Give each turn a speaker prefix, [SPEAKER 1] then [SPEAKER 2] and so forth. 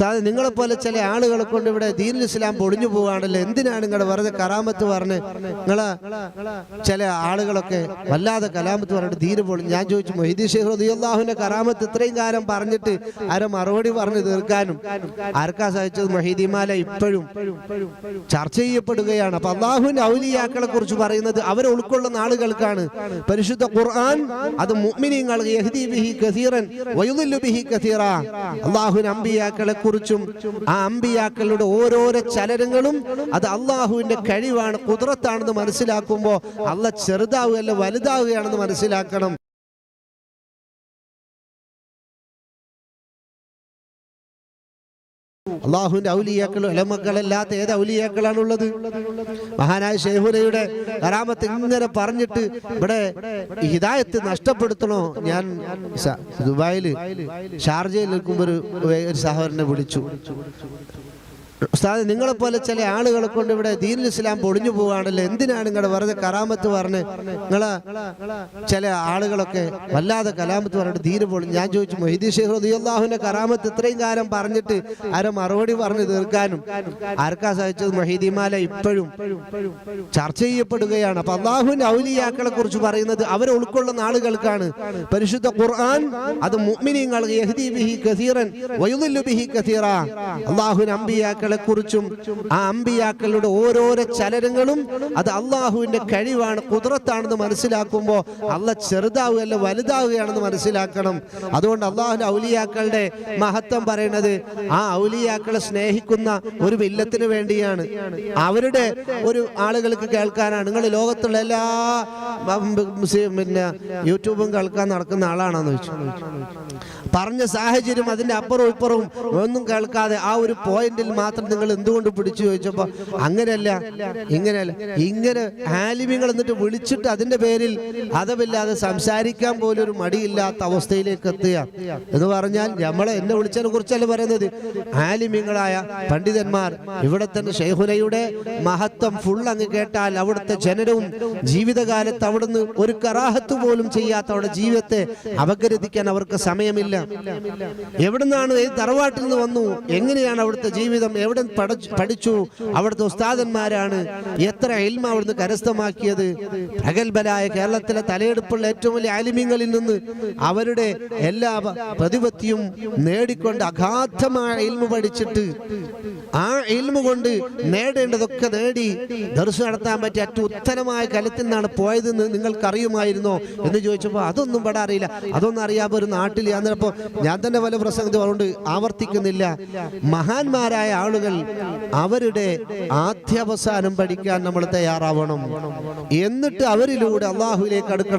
[SPEAKER 1] ഉസ്താദ് നിങ്ങളെപ്പോലെ ചില ആളുകളെ കൊണ്ട് ഇവിടെ ദീൻ ഇസ്ലാം പൊളിഞ്ഞു പോവുകയാണല്ലോ. എന്തിനാണ് നിങ്ങളുടെ വെറുതെ കറാമത്ത് പറഞ്ഞ് നിങ്ങളെ ചില ആളുകളൊക്കെ വല്ലാതെ കലാമത്ത് പറഞ്ഞിട്ട് ദീന് പൊളിഞ്ഞു ഞാൻ ചോദിച്ചു മൊഹീദി ഷെയ്ഖ് റളിയല്ലാഹുവിന്റെ കറാമത്ത് ഇത്രയും കാലം പറഞ്ഞിട്ട് ആരെ മറുപടി പറഞ്ഞു തീർക്കാനും ആർക്കാ സഹിച്ചത് മൊഹീദിമാല ഇപ്പോഴും ചർച്ച ചെയ്യപ്പെടുകയാണ്. അപ്പൊ അള്ളാഹുവിന്റെ ഔലിയാക്കളെ കുറിച്ച് പറയുന്നത് അവരെ ഉൾക്കൊള്ളുന്ന ആളുകൾക്കാണ്. പരിശുദ്ധ ഖുർആൻ അത് മുഅ്മിനീങ്ങൾ യഹ്ദി കസീറൻ കസീറ. അള്ളാഹുവിന്റെ അമ്പിയാക്കളെ കുറിച്ചും ആ അമ്പിയാക്കളുടെ ഓരോരോ ചലനങ്ങളും അത് അള്ളാഹുവിന്റെ കഴിവാണ് കുതിരത്താണെന്ന് മനസ്സിലാക്കുമ്പോൾ അല്ല ചെറുതാവുകയല്ല വലുതാവുകയാണെന്ന് മനസ്സിലാക്കണം. അള്ളാഹുവിന്റെ ഔലിയാക്കൾ ഇളമക്കളല്ലാത്ത ഏത് ഔലിയാക്കളാണുള്ളത്? മഹാനായ ഷെയ്ഹുനയുടെ കറാമത്ത് ഇങ്ങനെ പറഞ്ഞിട്ട് ഇവിടെ ഹിദായത്ത് നഷ്ടപ്പെടുത്തണോ? ഞാൻ ദുബായിൽ ഷാർജയിൽ നിൽക്കുമ്പോൾ ഒരു സഹോദരനെ വിളിച്ചു. ഉസ്താദ് നിങ്ങളെ പോലെ ചില ആളുകളെ കൊണ്ട് ഇവിടെ ദീനുൽ ഇസ്ലാം പൊളിഞ്ഞു പോവാണല്ലോ എന്തിനാണ് നിങ്ങളുടെ വെറുതെ കറാമത്ത് പറഞ്ഞ് നിങ്ങളെ ചില ആളുകളൊക്കെ വല്ലാതെ കലാമത്ത് പറഞ്ഞിട്ട് ദീന് പൊളിഞ്ഞു? ഞാൻ ചോദിച്ചു മൊഹീദി ഷെയ്ഖ് റളിയല്ലാഹുവിന്റെ കറാമത്ത് ഇത്രയും കാലം പറഞ്ഞിട്ട് ആരെ മറുപടി പറഞ്ഞു തീർക്കാനും ആർക്കാ സഹിച്ചത് മൊഹീദിമാല ഇപ്പോഴും ചർച്ച ചെയ്യപ്പെടുകയാണ്. അപ്പൊ അള്ളാഹുവിന്റെ ഔലിയാക്കളെ കുറിച്ച് പറയുന്നത് അവരെ ഉൾക്കൊള്ളുന്ന ആളുകൾക്കാണ്. പരിശുദ്ധ ഖുർആൻ അത് മുഅ്മിനീങ്ങൾ യഹ്ദി അള്ളാഹുവിന്റെ അമ്പിയാക്കളെ കുറിച്ചും ആ അമ്പിയാക്കളുടെ ഓരോരോ ചലനങ്ങളും അത് അള്ളാഹുവിന്റെ കഴിവാണ് കുതിരത്താണെന്ന് മനസ്സിലാക്കുമ്പോൾ അല്ല ചെറുതാവുകയല്ല വലുതാവുകയാണെന്ന് മനസ്സിലാക്കണം. അതുകൊണ്ട് അള്ളാഹുന്റെ ഔലിയാക്കളുടെ മഹത്വം പറയുന്നത് ആ ഔലിയാക്കളെ സ്നേഹിക്കുന്ന ഒരു വില്ലത്തിന് വേണ്ടിയാണ്. അവരുടെ ഒരു ആളുകൾക്ക് കേൾക്കാനാണ്. നിങ്ങൾ ലോകത്തുള്ള എല്ലാ പിന്നെ യൂട്യൂബും കേൾക്കാൻ നടക്കുന്ന ആളാണെന്ന് വെച്ചു പറഞ്ഞ സാഹചര്യം അതിന്റെ അപ്പുറവും ഇപ്പുറവും ഒന്നും കേൾക്കാതെ ആ ഒരു പോയിന്റിൽ മാത്രം നിങ്ങൾ എന്തുകൊണ്ട് പിടിച്ചു ചോദിച്ചപ്പോ അങ്ങനെയല്ല ഇങ്ങനെയല്ല. ഇങ്ങനെ ആലിമ്യങ്ങൾ എന്നിട്ട് വിളിച്ചിട്ട് അതിന്റെ പേരിൽ അതവില്ലാതെ സംസാരിക്കാൻ പോലും ഒരു മടിയില്ലാത്ത അവസ്ഥയിലേക്ക് എത്തുക. എന്ന് പറഞ്ഞാൽ നമ്മളെ എന്നെ വിളിച്ചതിനെ കുറിച്ചല്ല പറയുന്നത്. ആലിമ്യങ്ങളായ പണ്ഡിതന്മാർ ഇവിടെ തന്നെ ഷെയ്ഹുനയുടെ മഹത്വം ഫുൾ അങ്ങ് കേട്ടാൽ അവിടുത്തെ ജനനവും ജീവിതകാലത്ത് അവിടുന്ന് ഒരു കറാഹത്ത് പോലും ചെയ്യാത്ത അവിടെ ജീവിതത്തെ അപഗ്രഥിക്കാൻ അവർക്ക് സമയമില്ല. എവിടുന്നാണ് ഈ തറവാട്ടിൽ നിന്ന് വന്നു? എങ്ങനെയാണ് അവിടുത്തെ ജീവിതം? എവിടെ പഠിച്ചു- അവിടുത്തെ ഉസ്താദന്മാരാണ്. എത്ര എൽമ അവിടുന്ന് കരസ്ഥമാക്കിയത്. പ്രഗത്ഭരായ കേരളത്തിലെ തലയെടുപ്പുള്ള ഏറ്റവും വലിയ ആലിമ്യങ്ങളിൽ നിന്ന് അവരുടെ എല്ലാ പ്രതിപത്തിയും നേടിക്കൊണ്ട് അഗാധമായ ഇൽമ പഠിച്ചിട്ട് ആ എൽമ കൊണ്ട് നേടേണ്ടതൊക്കെ നേടി ദർശനം നടത്താൻ പറ്റിയ ഏറ്റവും ഉത്തരമായ കലത്തിൽ നിന്നാണ് പോയതെന്ന് നിങ്ങൾക്കറിയുമായിരുന്നോ എന്ന് ചോദിച്ചപ്പോൾ അതൊന്നും ഇവിടെ അറിയില്ല. അതൊന്നും അറിയാതെ ഒരു നാട്ടിൽ ഞാൻ ഞാൻ തന്നെ പല പ്രസംഗത്തിൽ അതുകൊണ്ട് ആവർത്തിക്കുന്നില്ല. മഹാന്മാരായ ആളുകൾ അവരുടെ ആദ്യാവസാനം പഠിക്കാൻ നമ്മൾ തയ്യാറാവണം. എന്നിട്ട് അവരിലൂടെ അള്ളാഹുവിലേക്ക് അടുക്കണം.